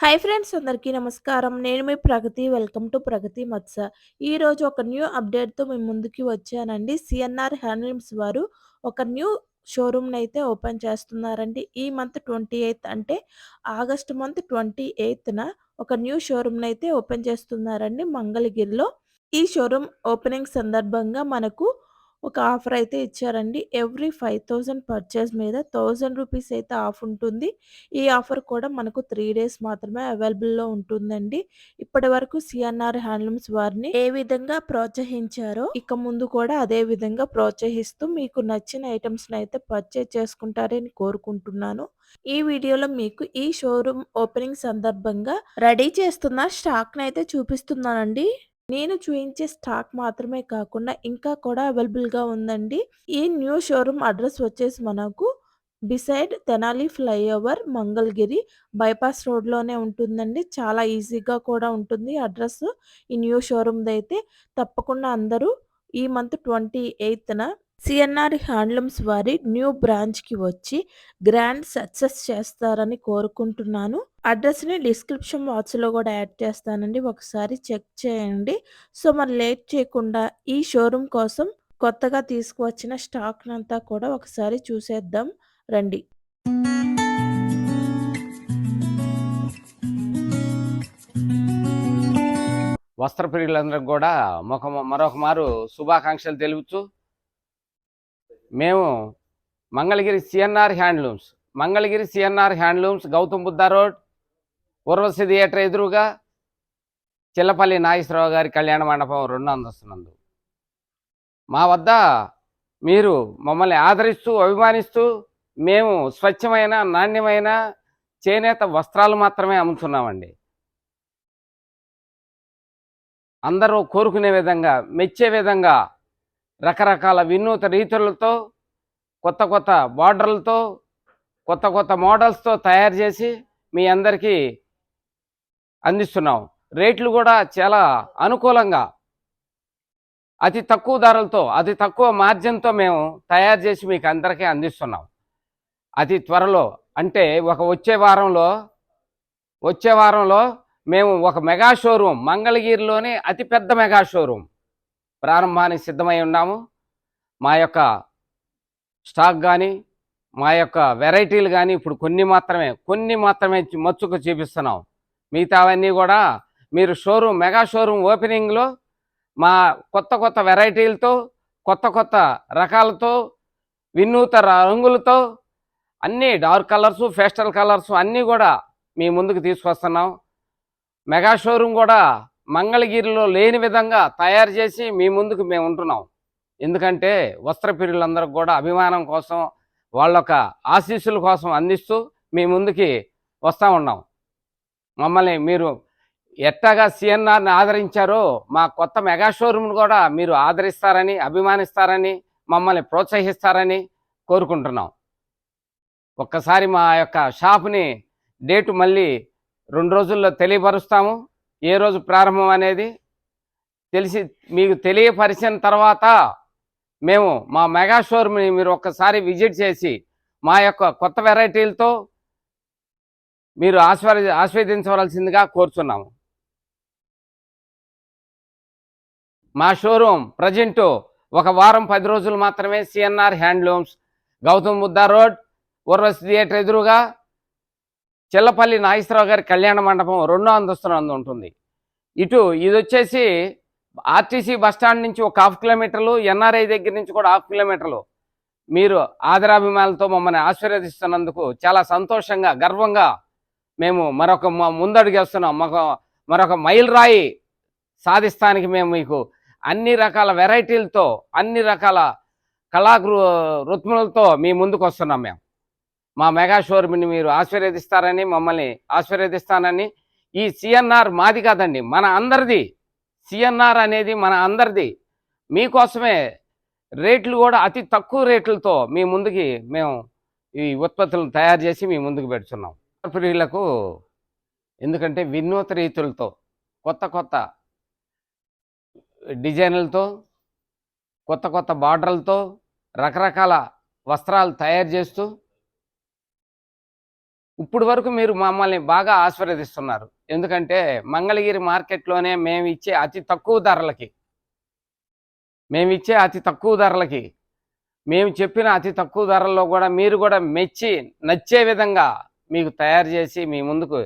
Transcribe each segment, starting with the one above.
Hi friends అందరికీ నమస్కారం. నేను మీ ప్రగతి. వెల్కమ్ టు ప్రగతి మత్స. ఈరోజు ఒక న్యూ అప్డేట్‌తో మీ ముందుకి వచ్చానండి. సిఎన్ఆర్ హ్యాండ్లూమ్స్ వారు ఒక న్యూ షోరూమ్‌నైతే ఓపెన్ చేస్తున్నారండి. ఈ మంత్ 28 అంటే ఆగస్ట్ మంత్ 28న ఒక న్యూ షోరూమ్‌నైతే ఓపెన్ చేస్తున్నారండి మంగళగిరిలో. ఈ షోరూమ్ ఓపెనింగ్ సందర్భంగా మనకు ఒక ఆఫర్ అయితే ఇచ్చారండి. ఎవ్రీ 5000 పర్చేస్ మీద 1000 రూపీస్ అయితే ఆఫ్ ఉంటుంది. ఈ ఆఫర్ కూడా మనకు 3 డేస్ మాత్రమే అవైలబుల్‌లో ఉంటుందండి. ఇప్పటివరకు సిఎన్ఆర్ హ్యాండ్లూమ్స్ వారిని ఏ విధంగా ప్రోత్సహించారో ఇక ముందు కూడా అదే విధంగా ప్రోత్సహిస్తూ మీకు నచ్చిన ఐటెమ్స్‌నైతే పర్చేజ్ చేసుకుంటారని కోరుకుంటున్నాను. ఈ వీడియోలో మీకు ఈ షోరూమ్ ఓపెనింగ్ సందర్భంగా రెడీ చేస్తున్న స్టాక్‌నైతే చూపిస్తున్నానండి. నేను చూయించే స్టాక్ మాత్రమే కాకుండా ఇంకా కూడా అవైలబుల్‌గా ఉందండి. ఈ న్యూ షోరూమ్ అడ్రస్ వచ్చేసి మనకు beside Tenali flyover Mangalagiri bypass రోడ్‌లోనే ఉంటుందండి. చాలా ఈజీగా కూడా ఉంటుంది అడ్రస్ ఈ న్యూ షోరూమ్‌దైతే. తప్పకుండా అందరూ ఈ మంత్ 28న సిఎన్ఆర్ హ్యాండ్లూమ్స్ వారి న్యూ బ్రాంచ్‌కి వచ్చి గ్రాండ్ సక్సెస్ చేస్తారని కోరుకుంటున్నాను. అడ్రస్‌ని డిస్క్రిప్షన్ బాక్స్‌లో కూడా యాడ్ చేస్తానండి. ఒకసారి చెక్ చేయండి. సో మరి లేట్ చేయకుండా ఈ షోరూమ్ కోసం కొత్తగా తీసుకువచ్చిన స్టాక్‌నంతా కూడా ఒకసారి చూసేద్దాం రండి. వస్త్ర ప్రియులందరికి కూడా మొక మరొక మారు శుభాకాంక్షలు తెలుపుతూ మేము Mangalagiri CNR handlooms Mangalagiri CNR handlooms Gautam Buddha road Purvasri theatre ఎదురుగా చిల్లపల్లి నాగేశ్వరరావు గారి కళ్యాణ మండపం రెండు అందిస్తున్నందు మా వద్ద మీరు మమ్మల్ని ఆదరిస్తూ అభిమానిస్తూ మేము స్వచ్ఛమైన నాణ్యమైన చేనేత వస్త్రాలు మాత్రమే అమ్ముతున్నామండి. అందరూ కోరుకునే విధంగా మెచ్చే విధంగా రకరకాల వినూత రీతులతో కొత్త కొత్త బార్డర్లతో కొత్త కొత్త మోడల్స్తో తయారు చేసి మీ అందరికీ అందిస్తున్నాం. రేట్లు కూడా చాలా అనుకూలంగా అతి తక్కువ ధరలతో అతి తక్కువ మార్జిన్తో మేము తయారు చేసి మీకు అందరికీ అందిస్తున్నాం. అతి త్వరలో అంటే ఒక వచ్చే వారంలో వచ్చే వారంలో మేము ఒక మెగా షోరూమ్ మంగళగిరిలోని అతిపెద్ద మెగా షోరూమ్. ప్రారంభానికి సిద్ధమై ఉన్నాము. మా యొక్క స్టాక్ కానీ మా యొక్క వెరైటీలు కానీ ఇప్పుడు కొన్ని మాత్రమే కొన్ని మాత్రమే మచ్చుకు చూపిస్తున్నాం. మిగతావన్నీ కూడా మీరు షోరూమ్ మెగా షోరూమ్ ఓపెనింగ్లో మా కొత్త కొత్త వెరైటీలతో కొత్త కొత్త రకాలతో వినూత రంగులతో అన్నీ డార్క్ కలర్స్ ఫేస్టల్ కలర్స్ అన్నీ కూడా మీ ముందుకు తీసుకొస్తున్నాం. మెగా షోరూమ్ కూడా మంగళగిరిలో లేని విధంగా తయారు చేసి మీ ముందుకు మేము ఉంటున్నాం. ఎందుకంటే వస్త్ర ప్రియులందరికి కూడా అభిమానం కోసం వాళ్ళొక ఆశీస్సుల కోసం అందిస్తూ మీ ముందుకి వస్తూ ఉన్నాం. మమ్మల్ని మీరు ఎట్టగా సిఎన్ఆర్ని ఆదరించారో మా కొత్త మెగా షోరూమ్ను కూడా మీరు ఆదరిస్తారని అభిమానిస్తారని మమ్మల్ని ప్రోత్సహిస్తారని కోరుకుంటున్నాం. ఒక్కసారి మా యొక్క షాప్ని డేటు మళ్ళీ రెండు రోజుల్లో తెలియపరుస్తాము. ఏ రోజు ప్రారంభం అనేది? తెలిసి మీకు తెలియపరిచిన తర్వాత మేము మా మెగా షోరూమ్ని మీరు ఒక్కసారి విజిట్ చేసి మా యొక్క కొత్త వెరైటీలతో మీరు ఆస్వాది ఆస్వాదించవలసిందిగా కోరుచున్నాము. మా షోరూమ్ ప్రజెంటు ఒక వారం పది రోజులు మాత్రమే CNR handlooms Gautam Buddha road Urvashi theatre ఎదురుగా చిల్లపల్లి నాగేశ్వరరావు గారి కళ్యాణ మండపం రెండో అంతస్తునందు ఉంటుంది. ఇటు ఇది వచ్చేసి ఆర్టీసీ బస్టాండ్ నుంచి ఒక హాఫ్ కిలోమీటర్లు ఎన్ఆర్ఐ దగ్గర నుంచి కూడా హాఫ్ కిలోమీటర్లు. మీరు ఆదరాభిమానులతో మమ్మల్ని ఆశీర్వదిస్తున్నందుకు చాలా సంతోషంగా గర్వంగా మేము మరొక ముందడుగేస్తున్నాం మాకు మరొక మైల్ రాయి సాధిస్తానికి మేము మీకు అన్ని రకాల వెరైటీలతో అన్ని రకాల కళాకృ రుత్ములతో మీ ముందుకు వస్తున్నాం మేము. మా మెగా షోరూమ్ని మీరు ఆశీర్వదిస్తారని మమ్మల్ని ఆశీర్వదిస్తానని ఈ సిఎన్ఆర్ మాది కాదండి మన అందరిది. సిఎన్ఆర్ అనేది మన అందరిది. మీకోసమే రేట్లు కూడా అతి తక్కువ రేట్లతో మీ ముందుకి మేము ఈ ఉత్పత్తులను తయారు చేసి మీ ముందుకు పెడుతున్నాం. ప్రియులకు ఎందుకంటే వినూత రీతులతో కొత్త కొత్త డిజైన్లతో కొత్త కొత్త బార్డర్లతో రకరకాల వస్త్రాలు తయారు చేస్తూ ఇప్పుడు వరకు మీరు మమ్మల్ని బాగా ఆశీర్వదిస్తున్నారు. ఎందుకంటే మంగళగిరి మార్కెట్లోనే మేము ఇచ్చే అతి తక్కువ ధరలకి మేము ఇచ్చే అతి తక్కువ ధరలకి మేము చెప్పిన అతి తక్కువ ధరల్లో కూడా మీరు కూడా మెచ్చి నచ్చే విధంగా మీకు తయారు చేసి మీ ముందుకు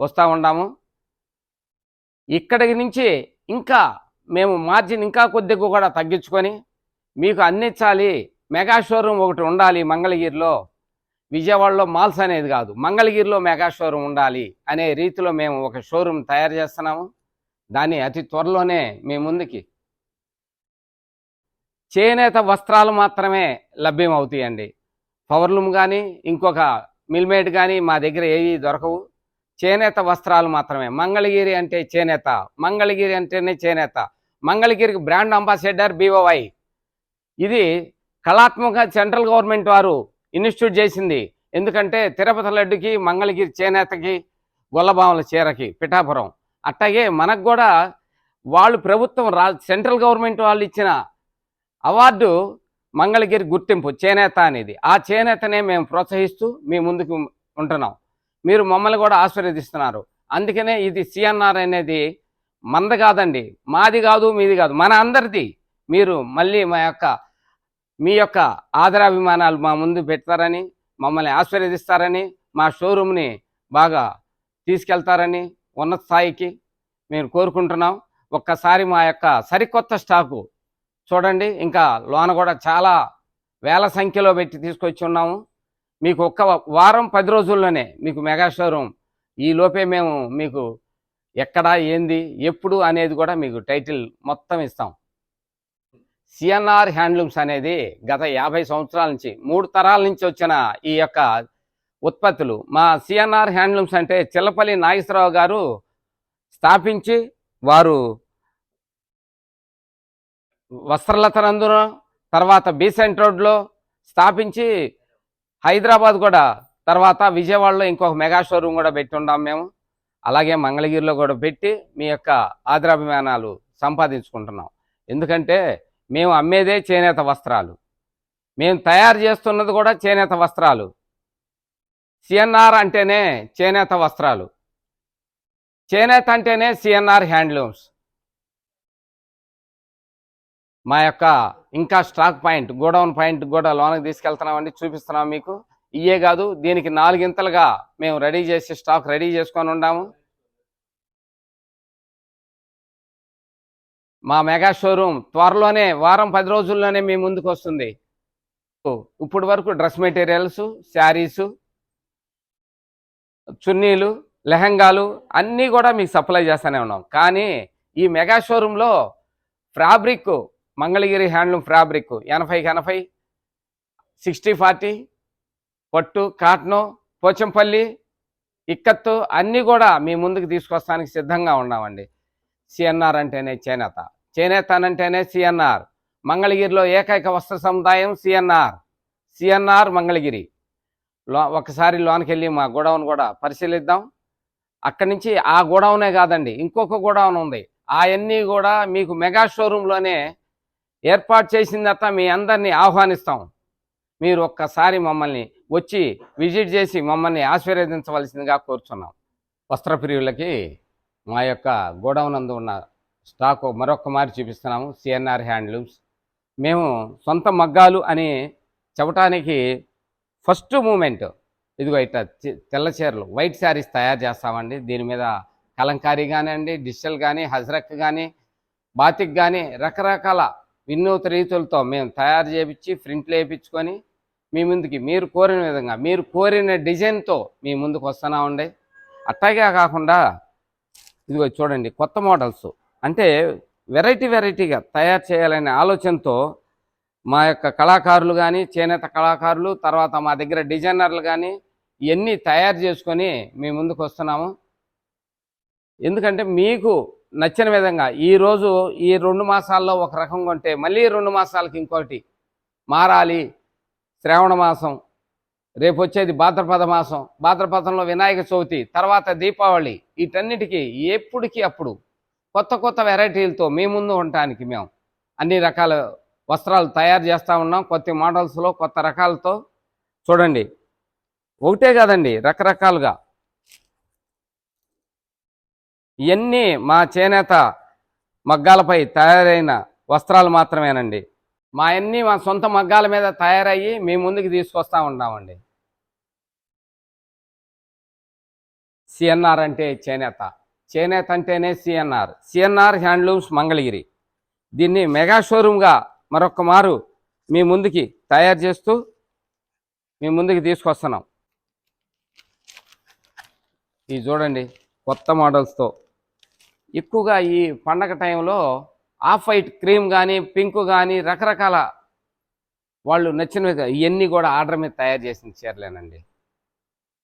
వస్తూ ఉన్నాము ఇక్కడి నుంచి ఇంకా మేము మార్జిన్ ఇంకా కొద్దిగా కూడా తగ్గించుకొని మీకు అందించాలి. మెగా షోరూమ్ ఒకటి ఉండాలి మంగళగిరిలో. విజయవాడలో మాల్స్ అనేది కాదు మంగళగిరిలో మెగా షోరూమ్ ఉండాలి అనే రీతిలో మేము ఒక షోరూమ్ తయారు చేస్తున్నాము. దాన్ని అతి త్వరలోనే మీ ముందుకి చేనేత వస్త్రాలు మాత్రమే లభ్యం అవుతాయండి పవర్లూమ్ కానీ ఇంకొక మిల్మేడ్ కానీ మా దగ్గర ఏవి దొరకవు. చేనేత వస్త్రాలు మాత్రమే. మంగళగిరి అంటే చేనేత మంగళగిరి అంటేనే చేనేత మంగళగిరికి బ్రాండ్ అంబాసిడర్ బీఓవై. ఇది కళాత్మక సెంట్రల్ గవర్నమెంట్ వారు ఇన్స్టిట్యూట్ చేసింది. ఎందుకంటే తిరుపతి లడ్డుకి మంగళగిరి చేనేతకి గొల్లబాముల చీరకి పిఠాపురం. అట్లాగే మనకు కూడా వాళ్ళు ప్రభుత్వం రా సెంట్రల్ గవర్నమెంట్ వాళ్ళు ఇచ్చిన అవార్డు మంగళగిరి గుర్తింపు చేనేత అనేది. ఆ చేనేతనే మేము ప్రోత్సహిస్తూ మీ ముందుకు ఉంటున్నాం. మీరు మమ్మల్ని కూడా ఆశీర్వదిస్తున్నారు. అందుకనే ఇది సిఎన్ఆర్ అనేది మంద కాదండి. మాది కాదు మీది కాదు. మన అందరిది. మీరు మళ్ళీ మా యొక్క మీ యొక్క ఆదరాభిమానాలు మా ముందు పెడతారని మమ్మల్ని ఆశీర్వదిస్తారని మా షోరూమ్ని బాగా తీసుకెళ్తారని ఉన్నత స్థాయికి మేము కోరుకుంటున్నాం. ఒక్కసారి మా యొక్క సరికొత్త స్టాకు చూడండి. ఇంకా లోన కూడా చాలా వేల సంఖ్యలో పెట్టి తీసుకొచ్చి ఉన్నాము. మీకు ఒక్క వారం పది రోజుల్లోనే మీకు మెగా షోరూమ్ ఈ లోపే మేము మీకు ఎక్కడ ఏంది ఎప్పుడు అనేది కూడా మీకు టైటిల్ మొత్తం ఇస్తాం. సిఎన్ఆర్ హ్యాండ్లూమ్స్ అనేది గత యాభై సంవత్సరాల నుంచి మూడు తరాల నుంచి వచ్చిన ఈ యొక్క ఉత్పత్తులు. మా సిఎన్ఆర్ హ్యాండ్లూమ్స్ అంటే చిల్లపల్లి నాగేశ్వరరావు గారు స్థాపించి వారు వస్త్రలతనందున తర్వాత బీసెంట్ రోడ్లో స్థాపించి హైదరాబాద్ కూడా తర్వాత విజయవాడలో ఇంకొక మెగా షోరూమ్ కూడా పెట్టి ఉన్నాం మేము. అలాగే మంగళగిరిలో కూడా పెట్టి మీ యొక్క ఆదరాభిమానాలు సంపాదించుకుంటున్నాం. ఎందుకంటే మేము అమ్మేదే చేనేత వస్త్రాలు. మేము తయారు చేస్తున్నది కూడా చేనేత వస్త్రాలు. సిఎన్ఆర్ అంటేనే చేనేత వస్త్రాలు. చేనేత అంటేనే సిఎన్ఆర్ హ్యాండ్లూమ్స్. మా యొక్క ఇంకా స్టాక్ పాయింట్ గోడౌన్ పాయింట్ కూడా లోనకి తీసుకెళ్తున్నామండి చూపిస్తున్నాం మీకు. ఇయే కాదు దీనికి నాలుగింతలుగా మేము రెడీ చేసి స్టాక్ రెడీ చేసుకొని ఉన్నాము. మా మెగా షోరూమ్ త్వరలోనే వారం పది రోజుల్లోనే మీ ముందుకు వస్తుంది. ఇప్పుడు వరకు డ్రెస్ మెటీరియల్స్ శారీసు చున్నీలు లెహంగాలు అన్నీ కూడా మీకు సప్లై చేస్తూనే ఉన్నాం. కానీ ఈ మెగా షోరూంలో ఫ్యాబ్రిక్ మంగళగిరి హ్యాండ్లూమ్ ఫ్యాబ్రిక్ ఎనభైకి ఎనభై సిక్స్టీ ఫార్టీ పట్టు కాటను పోచంపల్లి ఇక్కత్తు అన్నీ కూడా మీ ముందుకు తీసుకొస్తానికి సిద్ధంగా ఉన్నామండి. సిఎన్ఆర్ అంటేనే చేనేత. చేనేత అంటేనే సిఎన్ఆర్. మంగళగిరిలో ఏకైక వస్త్ర సముదాయం సిఎన్ఆర్. సిఎన్ఆర్ మంగళగిరి. లో ఒకసారి లోనికి వెళ్ళి మా గోడౌన్ కూడా పరిశీలిద్దాం. అక్కడి నుంచి ఆ గోడౌనే కాదండి ఇంకొక గోడౌన్ ఉంది. అవన్నీ కూడా మీకు మెగా షోరూంలోనే ఏర్పాటు చేసిన తర్వాత మీ అందరినీ ఆహ్వానిస్తాం. మీరు ఒక్కసారి మమ్మల్ని వచ్చి విజిట్ చేసి మమ్మల్ని ఆశీర్వదించవలసిందిగా కోరుచున్నాం. వస్త్రప్రియులకి మా యొక్క గోడౌన్ నందు ఉన్న స్టాక్ మరొక మారి చూపిస్తున్నాము సిఎన్ఆర్ హ్యాండ్లూమ్స్ మేము సొంత మగ్గాలు అని చెప్పటానికి ఫస్ట్ మూమెంట్ ఇదిగో ఇట్లా తెల్ల చీరలు వైట్ శారీస్ తయారు చేస్తామండి. దీని మీద కలంకారీ కానివ్వండి డిజిటల్ కానీ హజరక్ కానీ బాతిక్ కానీ రకరకాల వినూత రీతులతో మేము తయారు చేయించి ప్రింట్లు వేయించుకొని మీ ముందుకి మీరు కోరిన విధంగా మీరు కోరిన డిజైన్తో మీ ముందుకు వస్తున్నామండి. అట్టాగే కాకుండా ఇదిగో చూడండి కొత్త మోడల్స్. అంటే వెరైటీ వెరైటీగా తయారు చేయాలనే ఆలోచనతో మా యొక్క కళాకారులు కానీ చేనేత కళాకారులు తర్వాత మా దగ్గర డిజైనర్లు కానీ ఇవన్నీ తయారు చేసుకొని మీ ముందుకు వస్తున్నాము. ఎందుకంటే మీకు నచ్చిన విధంగా ఈరోజు ఈ రెండు మాసాల్లో ఒక రకం కొంటే మళ్ళీ రెండు మాసాలకి ఇంకోటి మారాలి. శ్రావణ మాసం రేపు వచ్చేది భాద్రపద మాసం భాద్రపదంలో వినాయక చవితి తర్వాత దీపావళి వీటన్నిటికీ ఎప్పటికీ అప్పుడు కొత్త కొత్త వెరైటీలతో మీ ముందు ఉండటానికి మేము అన్ని రకాల వస్త్రాలు తయారు చేస్తూ ఉన్నాం. కొత్త మోడల్స్లో కొత్త రకాలతో చూడండి. ఒకటే కాదండి రకరకాలుగా. ఇవన్నీ మా చేనేత మగ్గాలపై తయారైన వస్త్రాలు మాత్రమేనండి. మా అన్నీ మా సొంత మగ్గాల మీద తయారయ్యి మీ ముందుకు తీసుకొస్తా ఉంటామండి సిఎన్ఆర్ అంటే చేనేత. చేనేత అంటేనే సిఎన్ఆర్ సిఎన్ఆర్ హ్యాండ్లూమ్స్ మంగళగిరి. దీన్ని మెగా షోరూమ్గా మరొక మారు మీ ముందుకి తయారు చేస్తూ మీ ముందుకి తీసుకొస్తున్నాం. ఇది చూడండి కొత్త మోడల్స్తో. ఎక్కువగా ఈ పండగ టైంలో ఆఫ్ వైట్ క్రీమ్ కానీ పింక్ కానీ రకరకాల వాళ్ళు నచ్చినవి ఇవన్నీ కూడా ఆర్డర్ మీద తయారు చేసిన చీరలేనండి.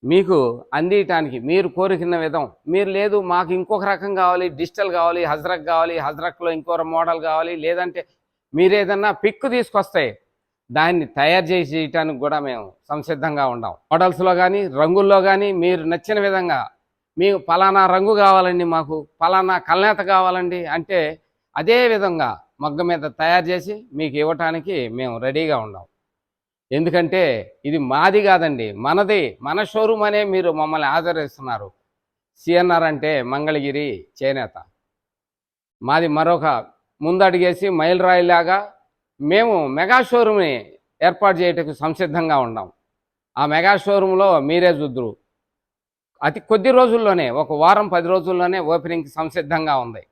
మీకు అందియటానికి మీరు కోరుకున్న విధం. మీరు లేదు మాకు ఇంకొక రకం కావాలి డిజిటల్ కావాలి హజ్రక్ కావాలి హజ్రక్లో ఇంకో మోడల్ కావాలి లేదంటే మీరు ఏదన్నా పిక్ తీసుకొస్తే దాన్ని తయారు చేసి చేయటానికి కూడా మేము సంసిద్ధంగా ఉన్నాం మోడల్స్లో కానీ రంగుల్లో కానీ మీరు నచ్చిన విధంగా మీకు పలానా రంగు కావాలండి మాకు పలానా కల్నేత కావాలండి అంటే అదే విధంగా మగ్గ మీద తయారు చేసి మీకు ఇవ్వటానికి మేము రెడీగా ఉన్నాం ఎందుకంటే ఇది మాది కాదండి మనది. మన షోరూమ్ అనే మీరు మమ్మల్ని ఆదరిస్తున్నారు. సిఎన్ఆర్ అంటే మంగళగిరి చేనేత. మాది మరొక ముందడిగేసి మైలురాయిలాగా మేము మెగా షోరూమ్ని ఏర్పాటు చేయటకు సంసిద్ధంగా ఉన్నాం. ఆ మెగా షోరూంలో మీరే చూద్దరు. అతి కొద్ది రోజుల్లోనే ఒక వారం పది రోజుల్లోనే ఓపెనింగ్కి సంసిద్ధంగా ఉంది.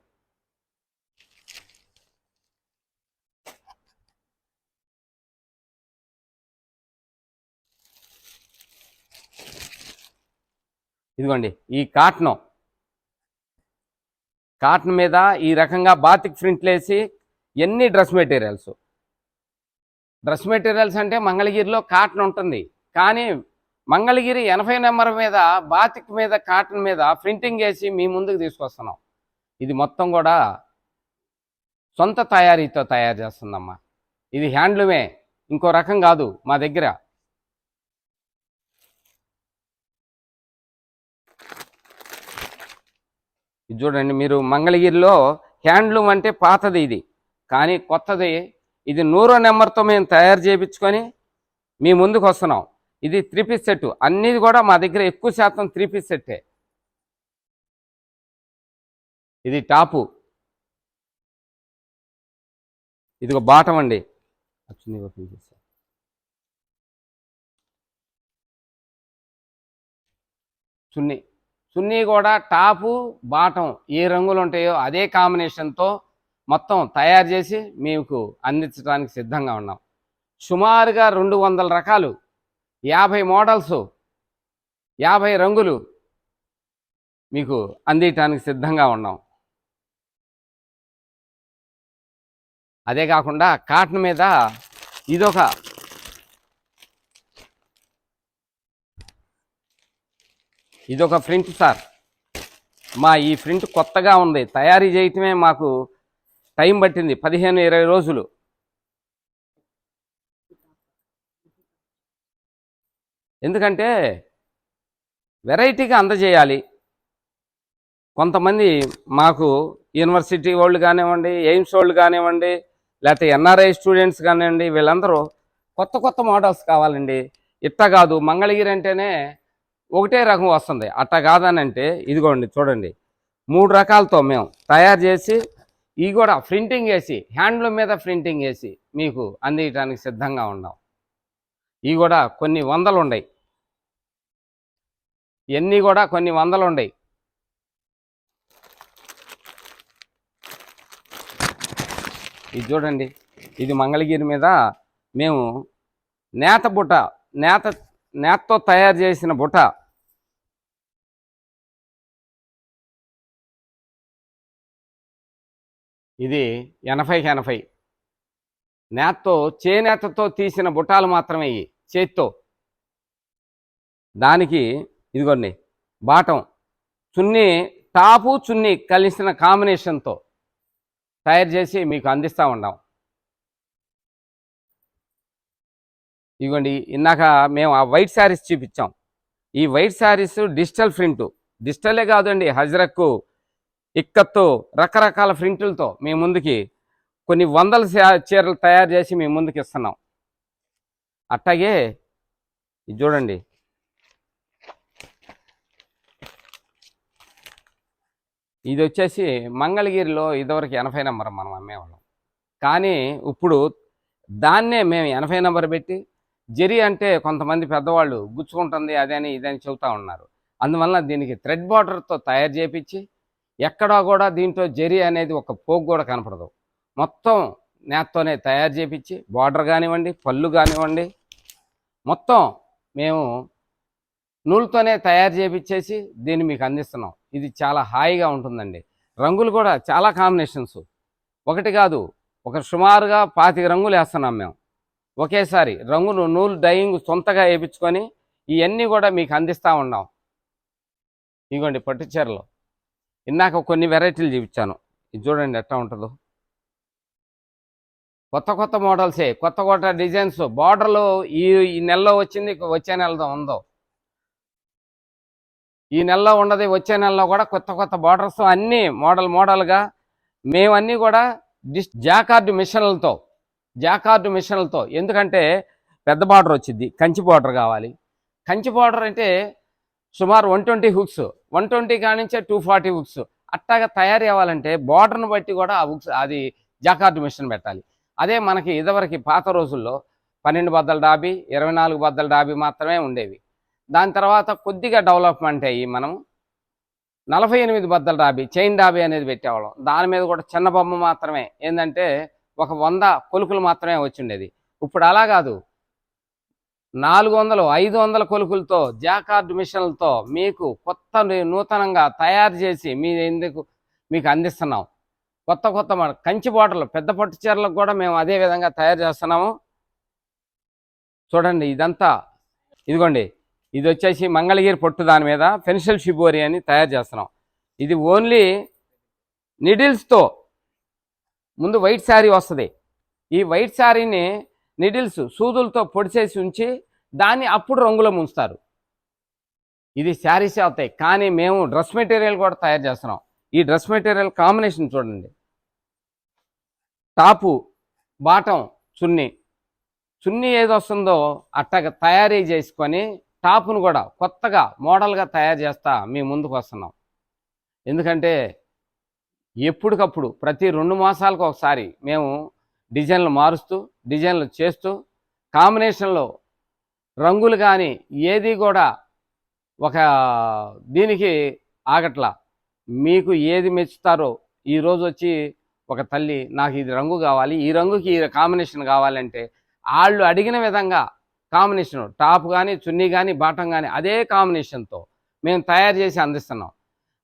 ఇదిగోండి ఈ కాటన్. కాటన్ మీద ఈ రకంగా బాతిక్ ప్రింట్లు వేసి ఎన్ని డ్రెస్ మెటీరియల్స్? డ్రెస్ మెటీరియల్స్ అంటే మంగళగిరిలో కాటన్ ఉంటుంది. కానీ మంగళగిరి ఎనభై నెంబర్ మీద బాతిక్ మీద కాటన్ మీద ప్రింటింగ్ వేసి మీ ముందుకు తీసుకొస్తున్నాం. ఇది మొత్తం కూడా సొంత తయారీతో తయారు చేస్తుందమ్మా. ఇది హ్యాండ్లూమే. ఇంకో రకం కాదు మా దగ్గర. ఇది చూడండి మీరు మంగళగిరిలో హ్యాండ్లూమ్ అంటే పాతది ఇది. కానీ కొత్తది ఇది నూరో నెంబర్తో మేము తయారు చేయించుకొని మీ ముందుకు వస్తున్నాం. ఇది త్రీ పీస్ సెట్ అన్నీ కూడా మా దగ్గర ఎక్కువ శాతం త్రీ పీస్ సెట్టే ఇది టాపు ఇది ఒక బాటం అండి చున్నీ. చున్నీ కూడా టాపు బాటం ఏ రంగులు ఉంటాయో అదే కాంబినేషన్తో మొత్తం తయారు చేసి మీకు అందించడానికి సిద్ధంగా ఉన్నాం. సుమారుగా రెండు వందల రకాలు యాభై మోడల్స్ యాభై రంగులు మీకు అందించడానికి సిద్ధంగా ఉన్నాం. అదే కాకుండా కాటన్ మీద ఇదొక ఇదొక ప్రింట్ సార్. మా ఈ ప్రింట్ కొత్తగా ఉంది. తయారీ చేయటమే మాకు టైం పట్టింది. పదిహేను ఇరవై రోజులు. ఎందుకంటే వెరైటీగా అందజేయాలి. కొంతమంది మాకు యూనివర్సిటీ వాళ్ళు కానివ్వండి ఎయిమ్స్ వాళ్ళు కానివ్వండి లేకపోతే ఎన్ఆర్ఐ స్టూడెంట్స్ కానివ్వండి వీళ్ళందరూ కొత్త కొత్త మోడల్స్ కావాలండి. ఇట్ట కాదు. మంగళగిరి అంటేనే ఒకటే రకం వస్తుంది. అట్టా కాదని అంటే ఇదిగోండి చూడండి. మూడు రకాలతో మేము తయారు చేసి ఇవి కూడా ప్రింటింగ్ వేసి హ్యాండ్లూమ్ మీద ప్రింటింగ్ వేసి మీకు అందించడానికి సిద్ధంగా ఉన్నాం. ఇవి కూడా కొన్ని వందలు ఉన్నాయి ఇవన్నీ కూడా కొన్ని వందలు ఉన్నాయి ఇది చూడండి. ఇది మంగళగిరి మీద మేము నేత బుట్ట నేత నేతతో తయారు చేసిన బుట్ట ఇది ఎనభైకి ఎనభై. నేతతో చేనేతతో తీసిన బుట్టాలు మాత్రమే ఇవి చేత్తో. దానికి ఇదిగోండి బాటం. చున్నీ టాపు చున్నీ కలిసిన కాంబినేషన్తో తయారు చేసి మీకు అందిస్తూ ఉన్నాం. ఇవ్వండి. ఇందాక మేము ఆ వైట్ శారీస్ చూపించాం. ఈ వైట్ శారీస్ డిజిటల్ ప్రింట్. డిజిటలే కాదండి హజరక్కు ఇక్కత్తు రకరకాల ప్రింట్లతో మీ ముందుకి కొన్ని వందల చీరలు తయారు చేసి మీ ముందుకు ఇస్తున్నాం. అట్టాగే ఇది చూడండి. ఇది వచ్చేసి మంగళగిరిలో ఇదివరకు ఎనభై నెంబర్ మనం అమ్మేవాళ్ళం. కానీ ఇప్పుడు దాన్నే మేము ఎనభై నెంబర్ పెట్టి జరి అంటే కొంతమంది పెద్దవాళ్ళు గుచ్చుకుంటుంది అదని ఇదని చెబుతా ఉన్నారు. అందువల్ల దీనికి థ్రెడ్ బార్డర్తో తయారు చేపించి ఎక్కడా కూడా దీంట్లో జరి అనేది ఒక పోగు కూడా కనపడదు. మొత్తం నేత్తోనే తయారు చేపించి బార్డర్ కానివ్వండి పళ్ళు కానివ్వండి మొత్తం మేము నూలుతోనే తయారు చేపించేసి దీన్ని మీకు అందిస్తున్నాం. ఇది చాలా హాయిగా ఉంటుందండి. రంగులు కూడా చాలా కాంబినేషన్స్. ఒకటి కాదు ఒక సుమారుగా పాతిక రంగులు వేస్తున్నాం మేము. ఒకేసారి రంగును నూలు డయింగ్ సొంతగా వేయించుకొని ఇవన్నీ కూడా మీకు అందిస్తూ ఉన్నాం. ఇదిగోండి పట్టు చీరలు. ఇందాక కొన్ని వెరైటీలు చూపించాను. ఇది చూడండి ఎట్లా ఉంటుందో. కొత్త కొత్త మోడల్సే కొత్త కొత్త డిజైన్స్. బార్డర్లు ఈ ఈ నెలలో వచ్చింది వచ్చే నెలలో ఉందో. ఈ నెలలో ఉండదు వచ్చే నెలలో కూడా కొత్త కొత్త బార్డర్స్ అన్నీ మోడల్ మోడల్గా. మేమన్నీ కూడా డిస్ జాకార్డు మిషన్లతో జాకార్డు మిషన్లతో. ఎందుకంటే పెద్ద బార్డర్ వచ్చింది. కంచి బార్డర్ కావాలి. కంచి బార్డర్ అంటే సుమారు one twenty hooks. One twenty కానించే two forty hooks. అట్టాగా తయారు అవ్వాలంటే బార్డర్ను బట్టి కూడా ఆ హుక్స్ అది జాకార్డు మిషన్ పెట్టాలి. అదే మనకి ఇదివరకు పాత రోజుల్లో పన్నెండు బద్దల డాబీ ఇరవై నాలుగు బద్దల డాబీ మాత్రమే ఉండేవి. దాని తర్వాత కొద్దిగా డెవలప్మెంట్ అయ్యి మనం నలభై ఎనిమిది బద్దల డాబీ చైన్ డాబీ అనేది పెట్టేవాళ్ళం. దాని మీద కూడా చిన్న బొమ్మ మాత్రమే. ఏంటంటే ఒక వంద కొలుకులు మాత్రమే వచ్చిండేది. ఇప్పుడు అలా కాదు. నాలుగు వందలు ఐదు వందల కొలుకులతో జాకార్డ్ మిషన్లతో మీకు కొత్త నూతనంగా తయారు చేసి మీ ఎందుకు మీకు అందిస్తున్నాం. కొత్త కొత్త కంచి బాటలు పెద్ద పట్టు చీరలకు కూడా మేము అదే విధంగా తయారు చేస్తున్నాము. చూడండి ఇదంతా. ఇదిగోండి ఇది వచ్చేసి మంగళగిరి పొట్టు దాని మీద పెన్సిల్ షిబోరి అని తయారు చేస్తున్నాం. ఇది ఓన్లీ నిడిల్స్తో ముందు వైట్ శారీ వస్తుంది. ఈ వైట్ శారీని నిడిల్స్ సూదులతో పొడిచేసి ఉంచి దాన్ని అప్పుడు రంగులో ముంచుతారు. ఇది శారీసే అవుతాయి కానీ మేము డ్రెస్ మెటీరియల్ కూడా తయారు చేస్తున్నాం. ఈ డ్రెస్ మెటీరియల్ కాంబినేషన్ చూడండి. Top bottom chunni. చున్నీ ఏది వస్తుందో అట్టగా తయారీ చేసుకొని టాపును కూడా కొత్తగా మోడల్గా తయారు చేస్తా మీ ముందుకు వస్తున్నాం. ఎందుకంటే ఎప్పటికప్పుడు ప్రతి రెండు మాసాలకు ఒకసారి మేము డిజైన్లు మారుస్తూ డిజైన్లు చేస్తూ కాంబినేషన్లో రంగులు కానీ ఏది కూడా ఒక దీనికి ఆగట్లా. మీకు ఏది మెచ్చుతారో ఈరోజు వచ్చి ఒక తల్లి నాకు ఇది రంగు కావాలి ఈ రంగుకి ఈ కాంబినేషన్ కావాలంటే వాళ్ళు అడిగిన విధంగా కాంబినేషన్ టాప్ కానీ చున్నీ కానీ బాటం కానీ అదే కాంబినేషన్తో మేము తయారు చేసి అందిస్తున్నాం.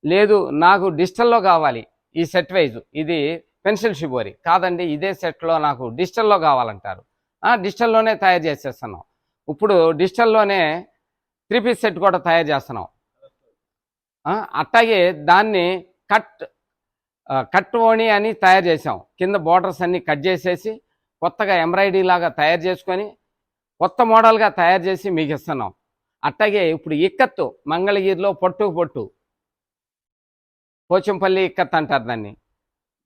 లేదు నాకు డిజిటల్లో కావాలి ఈ సెట్ వైజ్ ఇది పెన్సిల్ షిబోరి. కాదండి ఇదే సెట్లో నాకు డిజిటల్లో కావాలంటారు. డిజిటల్లోనే తయారు చేసేస్తున్నాం. ఇప్పుడు డిజిటల్లోనే త్రీ పీస్ సెట్ కూడా తయారు చేస్తున్నాం. ఆ, అట్లాగే దాన్ని కట్ కట్ ఓణి అని తయారు చేసాం కింద బోర్డర్స్ అన్ని కట్ చేసేసి కొత్తగా ఎంబ్రాయిడరీ లాగా తయారు చేసుకొని కొత్త మోడల్గా తయారు చేసి మీకు ఇస్తున్నాం. అట్లాగే ఇప్పుడు ఇక్కత్తు మంగళగిరిలో పొట్టు పొట్టు. పోచంపల్లి ఇక్కత్ అంటారు దాన్ని.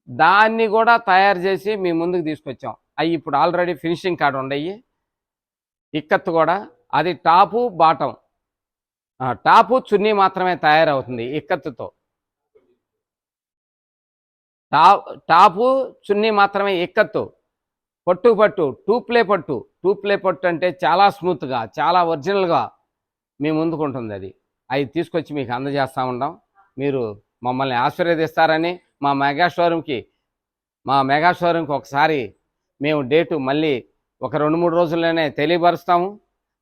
దాన్ని కూడా తయారు చేసి మీ ముందుకు తీసుకొచ్చాం. అవి ఇప్పుడు ఆల్రెడీ ఫినిషింగ్ కార్డు ఉండయి. ఇక్కత్తు కూడా అది టాపు బాటం. టాపు చున్నీ మాత్రమే తయారవుతుంది ఇక్కత్తుతో. టా టాపు చున్నీ మాత్రమే ఇక్కత్తు. పట్టు పట్టు టూప్లే పట్టు. టూ ప్లే పట్టు అంటే చాలా స్మూత్గా చాలా ఒరిజినల్గా మీ ముందుకు ఉంటుంది అది. అవి తీసుకొచ్చి మీకు అందజేస్తూ ఉంటాం మీరు మమ్మల్ని ఆశీర్వదిస్తారని మా మెగా షోరూమ్కి మా మెగా షోరూమ్కి ఒకసారి మేము డేటు మళ్ళీ ఒక రెండు మూడు రోజుల్లోనే తెలియపరుస్తాము.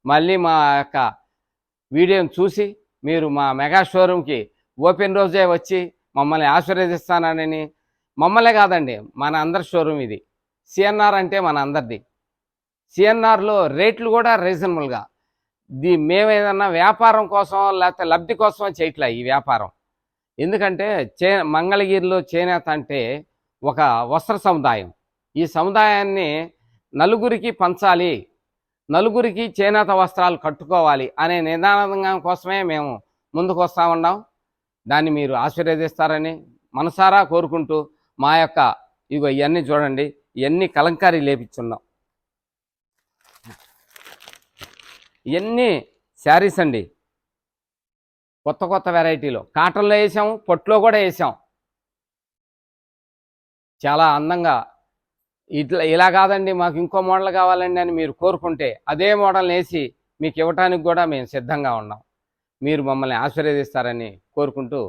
మళ్ళీ మా యొక్క వీడియోని చూసి మీరు మా మెగా షోరూమ్కి ఓపెన్ రోజే వచ్చి మమ్మల్ని ఆశీర్వదిస్తానని మమ్మల్నే కాదండి మన అందరి షోరూమ్ ఇది. సిఎన్ఆర్ అంటే మన అందరిది. సిఎన్ఆర్లో రేట్లు కూడా రీజనబుల్గా. దీ మేము ఏదన్నా వ్యాపారం కోసం లేకపోతే లబ్ధి కోసం చేయట్లే ఈ వ్యాపారం? ఎందుకంటే చే మంగళగిరిలో చేనేత అంటే ఒక వస్త్ర సముదాయం. ఈ సముదాయాన్ని నలుగురికి పంచాలి నలుగురికి చేనేత వస్త్రాలు కట్టుకోవాలి అనే నిదానంగా కోసమే మేము ముందుకు వస్తూ ఉన్నాం. దాన్ని మీరు ఆశీర్వదిస్తారని మనసారా కోరుకుంటూ మా యొక్క ఇగో ఇవన్నీ చూడండి ఇవన్నీ కలంకారీ లేపించున్నాం. ఇవన్నీ శారీస్ అండి. కొత్త కొత్త వెరైటీలో. కాటన్లో వేసాము పొట్టులో కూడా వేసాం. చాలా అందంగా. ఇట్లా ఇలా కాదండి మాకు ఇంకో మోడల్ కావాలండి అని మీరు కోరుకుంటే అదే మోడల్ని వేసి మీకు ఇవ్వటానికి కూడా మేము సిద్ధంగా ఉన్నాం. మీరు మమ్మల్ని ఆశీర్వదిస్తారని కోరుకుంటూ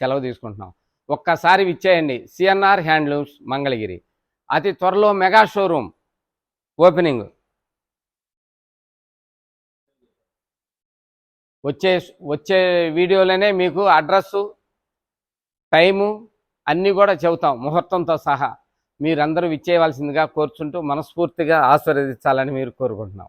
సెలవు తీసుకుంటున్నాం. ఒక్కసారి విచ్చేయండి. CNR handlooms Mangalagiri. అతి త్వరలో మెగా షోరూమ్ ఓపెనింగ్. వచ్చే వచ్చే వీడియోలోనే మీకు అడ్రస్సు టైము అన్నీ కూడా చెబుతాం ముహూర్తంతో సహా. మీరందరూ విచ్చేయవలసిందిగా కోరుచుంటూ మనస్ఫూర్తిగా ఆశీర్వదించాలని మీరు కోరుకుంటున్నాం.